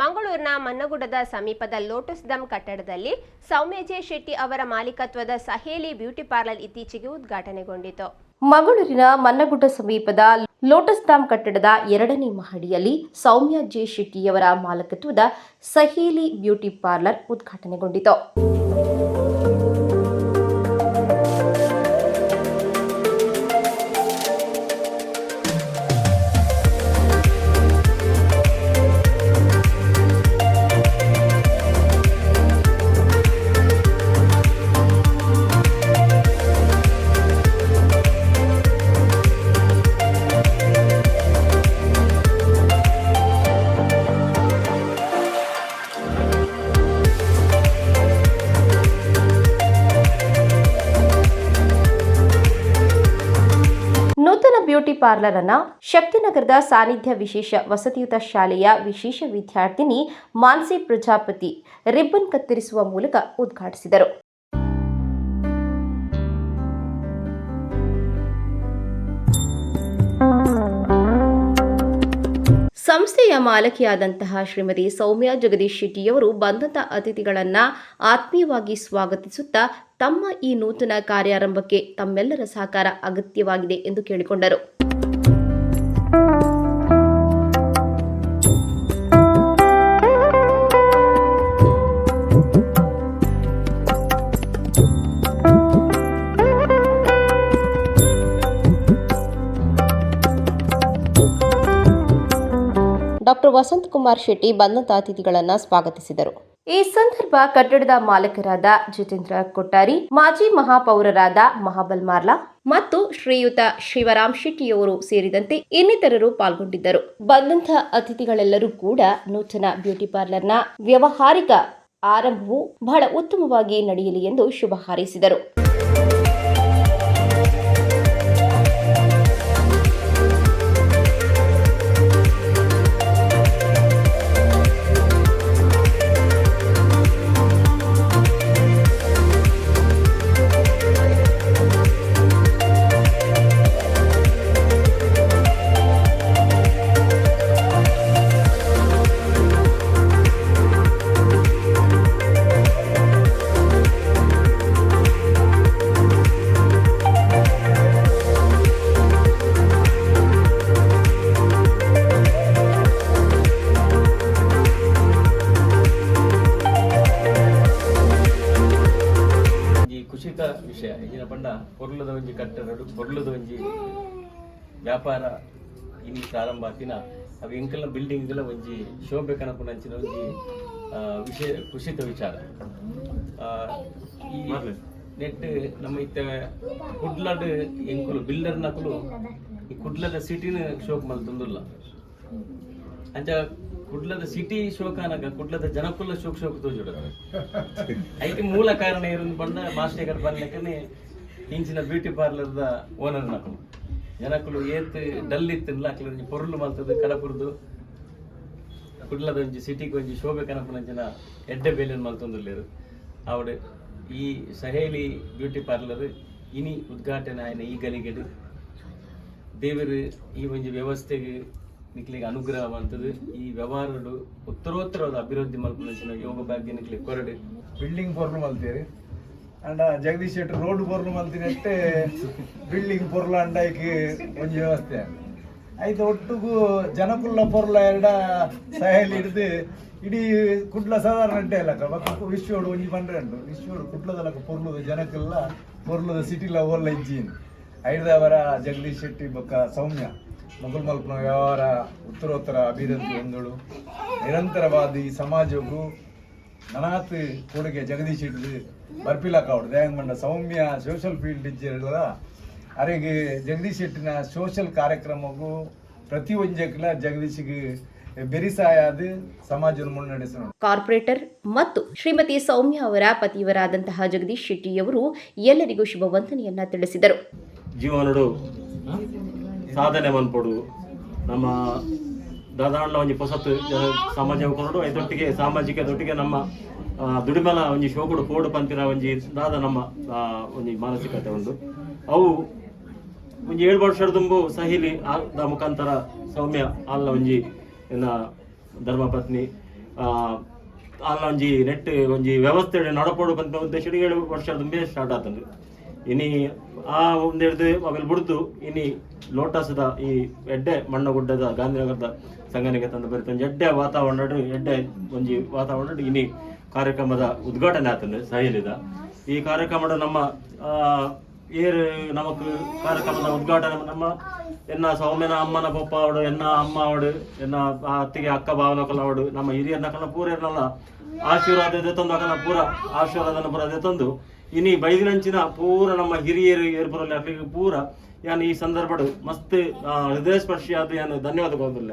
ಮಂಗಳೂರಿನ ಮನ್ನಗುಡದ ಸಮೀಪದ ಲೋಟಸ್ ದಮ್ ಕಟ್ಟಡದಲ್ಲಿ ಸೌಮ್ಯ ಜೆ ಶೆಟ್ಟಿ ಅವರ ಮಾಲೀಕತ್ವದ ಸಹೇಲಿ ಬ್ಯೂಟಿ ಪಾರ್ಲರ್ ಇತ್ತೀಚೆಗೆ ಉದ್ಘಾಟನೆಗೊಂಡಿತು. ಮಂಗಳೂರಿನ ಮನ್ನಗುಡ್ಡ ಸಮೀಪದ ಲೋಟಸ್ ಧಾಮ್ ಕಟ್ಟಡದ ಎರಡನೇ ಮಹಡಿಯಲ್ಲಿ ಸೌಮ್ಯ ಜೆ ಶೆಟ್ಟಿಯವರ ಮಾಲಕತ್ವದ ಸಹೇಲಿ ಬ್ಯೂಟಿ ಪಾರ್ಲರ್ ಉದ್ಘಾಟನೆಗೊಂಡಿತು. ಬ್ಯೂಟಿ ಪಾರ್ಲರ್ ಅನ್ನ ಶಕ್ತಿನಗರದ ಸಾನ್ನಿಧ್ಯ ವಿಶೇಷ ವಸತಿಯುತ ಶಾಲೆಯ ವಿಶೇಷ ವಿದ್ಯಾರ್ಥಿನಿ ಮಾನ್ಸಿ ಪ್ರಜಾಪತಿ ರಿಬ್ಬನ್ ಕತ್ತರಿಸುವ ಮೂಲಕ ಉದ್ಘಾಟಿಸಿದರು. ಸಂಸ್ಥೆಯ ಮಾಲಕಿಯಾದಂತಹ ಶ್ರೀಮತಿ ಸೌಮ್ಯ ಜಗದೀಶ್ ಶೆಟ್ಟಿಯವರು ಬಂದಂಥ ಅತಿಥಿಗಳನ್ನ ಆತ್ಮೀಯವಾಗಿ ಸ್ವಾಗತಿಸುತ್ತಾ ತಮ್ಮ ಈ ನೂತನ ಕಾರ್ಯಾರಂಭಕ್ಕೆ ತಮ್ಮೆಲ್ಲರ ಸಹಕಾರ ಅಗತ್ಯವಾಗಿದೆ ಎಂದು ಕೇಳಿಕೊಂಡರು. ಡಾಕ್ಟರ್ ವಸಂತ್ ಕುಮಾರ್ ಶೆಟ್ಟಿ ಬಂದಂತ ಅತಿಥಿಗಳನ್ನು ಸ್ವಾಗತಿಸಿದರು. ಈ ಸಂದರ್ಭ ಕಟ್ಟಡದ ಮಾಲಕರಾದ ಜಿತೇಂದ್ರ ಕೊಟ್ಟಾರಿ, ಮಾಜಿ ಮಹಾಪೌರರಾದ ಮಹಾಬಲ್ ಮಾರ್ಲಾ ಮತ್ತು ಶ್ರೀಯುತ ಶಿವರಾಮ್ ಶೆಟ್ಟಿಯವರು ಸೇರಿದಂತೆ ಇನ್ನಿತರರು ಪಾಲ್ಗೊಂಡಿದ್ದರು. ಬಂದಂತ ಅತಿಥಿಗಳೆಲ್ಲರೂ ಕೂಡ ನೂತನ ಬ್ಯೂಟಿ ಪಾರ್ಲರ್ನ ವ್ಯವಹಾರಿಕ ಆರಂಭವು ಬಹಳ ಉತ್ತಮವಾಗಿ ನಡೆಯಲಿ ಎಂದು ಶುಭ ಹಾರೈಸಿದರು. ಪಂಡ ಕೊರ್ಲದ ಒಂಜಿ ಕಟ್ಟರಡು ಕೊರ್ಲದ ಒಂಜಿ ವ್ಯಾಪಾರ. ಇಲ್ಲಿ ಪ್ರಾರಂಭ ಆತಿನ ಅವು ಎಂಕಲ್ನ ಬಿಲ್ಡಿಂಗ್ಲ ಒಂಜಿ ಶೋಭೆ ಕನಪುನಂಚಿನ ಒಂಜಿ ವಿಷಯ ಕುಸಿತ ವಿಚಾರ. ಈ ನೆಟ್ ನಮ್ಮ ಇತ್ತ ಕುಡ್ಲಡ್ ಎಂಕುಲು ಬಿಲ್ಡರ್ ನಕುಲು ಈ ಕುಡ್ಲದ ಸಿಟಿನ ಶೋಕ್ ಮಲ್ತಂದುಲ್ಲ ಅಂಚ ಕುಡ್ಲದ ಸಿಟಿ ಶೋಕನಕ ಕುಡ್ಲದ ಜನಕುಲ್ಲ ಶೋಕ ಶೋಕ್ ತೋಜುಡ. ಐತಿ ಮೂಲ ಕಾರಣ ಇರೋದು ಬಂದ ಮಾಸ್ಟೇಗರ್ ಬಂದ ಇಂಚಿನ ಬ್ಯೂಟಿ ಪಾರ್ಲರ್ದ ಓನರ್ ನಕಲು. ಜನಕುಲು ಏತ್ ಡಲ್ ಇತ್ತಿಲ್ಲ ಅಕ್ಲ ಪೊರ್ಲು ಮಲ್ತದ ಕಡಪುರ್ದು. ಕುಡ್ಲದ ಒಂಜಿ, ಸಿಟಿಗೆ ಒಂಜಿ, ಶೋಭೆ ಕನಪುನಂಚಿನ ಎಡ್ಡೆ ಬೇಲಿನ ಮಲ್ತೊಂದುಲ್ಲೇರು ಅವಡು ಈ ಸಹೇಲಿ ಬ್ಯೂಟಿ ಪಾರ್ಲರ್ ಇನಿ ಉದ್ಘಾಟನೆ ಆಯ್ನ ಈ ಗಲಿಗೆಡು. ದೇವರು ಈ ಒಂಜಿ ವ್ಯವಸ್ಥೆಗೆ ನಿಕ್ಲಿಗೆ ಅನುಗ್ರಹ ಮಾಡ್ತದೆ. ಈ ವ್ಯವಹಾರಗಳು ಉತ್ತರೋತ್ತರದ ಅಭಿವೃದ್ಧಿ ಮಲ್ಪನಂಚಿನ ಯೋಗ ಭಾಗ್ಯ ನಿಕ್ಲಿಗೆ ಕೊರಡು. ಬಿಲ್ಡಿಂಗ್ ಫೋರ್ಮ್ ಮಲ್ತೀರಿ. ಅಂಡ ಜಗದೀಶ್ ಶೆಟ್ಟಿ ರೋಡ್ ಬೊರ್ಲು ಮಲ್ತೀನಿ ಅಷ್ಟೇ ಬಿಲ್ಡಿಂಗ್ ಪೊರ್ಲ ಅಂಡ ಈಕಿ ಒಂಜಿ ವ್ಯವಸ್ಥೆ. ಐದು ಒಟ್ಟುಗೂ ಜನಕುಲ್ಲ ಪೊರ್ಲ ಎರಡ ಸಹೇಲಿ ಹಿಡಿದು, ಇಡೀ ಕುಡ್ಲ ಸಾಧಾರಣ ಅಡ್ಡೆ ಅಲ್ಲಕ ಮತ್ತೆ ವಿಶ್ವಡು ಒಂಜಿ ಪಂಡ್ರೆ ಉಂಟು. ವಿಶ್ವಡು ಕುಡ್ಲದಲ್ಲಕ ಪೊರ್ಲುದ, ಜನಕ್ಕೆಲ್ಲ ಪೊರ್ಲುದ ಸಿಟಿಲ ಓರ್ಲ ಇಜ್ಜಿನ್. ಐದವರ ಜಗದೀಶ್ ಶೆಟ್ಟಿ ಬೊಕ್ಕ ಸೌಮ್ಯ. ಮೊಗಲ್ ಮಲ್ಪನ ವ್ಯವಹಾರ ಉತ್ತರೋತ್ತರ ಅಭಿವೃದ್ಧಿ ಹೊಂದಳು ನಿರಂತರವಾದಿ ಸಮಾಜಕ್ಕೂ ನನಾತ್ ಕೊಡುಗೆ ಜಗದೀಶ್ ಹಿಡಿದು ಬರ್ಪಿಲ ಕಾವಡು ದಯಾಂಗಮಂಡ ಸೌಮ್ಯ ಸೋಷಲ್ ಫೀಲ್ಡ್ ಇಜ್ಜಿರಲ್ಲ ಅರೆಗೆ ಜಗದೀಶ್ ಶೆಟ್ಟಿನ ಸೋಷಲ್ ಕಾರ್ಯಕ್ರಮಕ್ಕೂ ಪ್ರತಿ ಜಗದೀಶ್ ಜಗದೀಶಿಗೆ ಬೆರಿಸಾಯಾದ ಸಮಾಜದ ಮುನ್ನಡೆಸೋಣ. ಕಾರ್ಪೊರೇಟರ್ ಮತ್ತು ಶ್ರೀಮತಿ ಸೌಮ್ಯ ಅವರ ಪತಿಯವರಾದಂತಹ ಜಗದೀಶ್ ಶೆಟ್ಟಿಯವರು ಎಲ್ಲರಿಗೂ ಶುಭ ವಂದನೆಯನ್ನ ತಿಳಿಸಿದರು. ಜೀವನಡು ಸಾಧನೆ ಮನ್ಪಡು. ನಮ್ಮ ದಾದಾಂಡ ಒಂಜಿ ಪೊಸತ್ತು ಸಮಾಜ ಸಮಾಜ ಕೊಂಡು ಸಾಮಾಜಿಕ ಸಾಮಾಜಿಕದೊಟ್ಟಿಗೆ ನಮ್ಮ ದುಡಿಮೆಲ ಒಂಜಿ ಶೋಕುಡು ಪೋಡು ಪಂತಿನ ಒಂಜಿ ದಾದ ನಮ್ಮ ಒಂಜಿ ಮಾನಸಿಕತೆ ಉಂಡು ಅವು ಒಂಜಿ ಏಳು ವರ್ಷದ ತುಂಬು ಸಹಿಲಿ ಆದ ಮುಖಾಂತರ ಸೌಮ್ಯ ಅಲ್ಲ ಒಂಜಿ ಧರ್ಮಪತ್ನಿ ಅಲ್ಲ ಒಂಜಿ ನೆಟ್ ಒಂಜಿ ವ್ಯವಸ್ಥೆ ನಡಪೋಡುಕಂತ ಉದ್ದೇಶ ಏಳು ವರ್ಷ ತುಂಬೆ ಸ್ಟಾರ್ಟ್ ಆತಂದು. ಇನಿ ಆ ಒಂದು ಹಿಡಿದು ಅವೆಲ್ಲ ಬಿಡ್ದು ಇನಿ ಲೋಟಸದ ಈ ಎಡ್ಡೆ ಮಣ್ಣಗುಡ್ಡದ ಗಾಂಧಿನಗರದ ಸಂಘನಿಗೆ ತಂದು ಬರ್ತಂಜಿ ಎಡ್ಡೆ ವಾತಾವರಣ ಎಡ್ಡೆ ಒಂಜಿ ವಾತಾವರಣ ಇನಿ ಕಾರ್ಯಕ್ರಮದ ಉದ್ಘಾಟನೆ ಆತಂದ್ರೆ ಸಹಿಲಿದ. ಈ ಕಾರ್ಯಕ್ರಮದ ನಮ್ಮ ಏರ್ ನಮಕ್ ಕಾರ್ಯಕ್ರಮದ ಉದ್ಘಾಟನೆ ನಮ್ಮ ಎನ್ನ ಸೌಮ್ಯನ ಅಮ್ಮನ ಪಪ್ಪ ಅವಡು, ಎನ್ನ ಅಮ್ಮ ಅವಡು, ಎನ್ನ ಅತ್ತಿಗೆ ಅಕ್ಕ ಭಾವನ ಕಲ ಅವಡು, ನಮ್ಮ ಹಿರಿಯರ್ನ ಕಲ ಪೂರ ಎನ್ನಲ್ಲ ಆಶೀರ್ವಾದ ತಂದು ಅಕಲ ಪೂರ, ಆಶೀರ್ವಾದನ ಪೂರ ತಂದು ಇನಿ ಬೈದಿನಂಚಿನ ಪೂರ ನಮ್ಮ ಹಿರಿಯರು ಏರ್ಪುರಲ್ಲಿ ಅಲ್ಲಿಗೆ ಪೂರ. ಯಾನ್ ಈ ಸಂದರ್ಭಡು ಮಸ್ತ್ ಹೃದಯ ಸ್ಪರ್ಶಿ ಆದ, ಯಾನು ಧನ್ಯವಾದ ಗೋದಿಲ್ಲ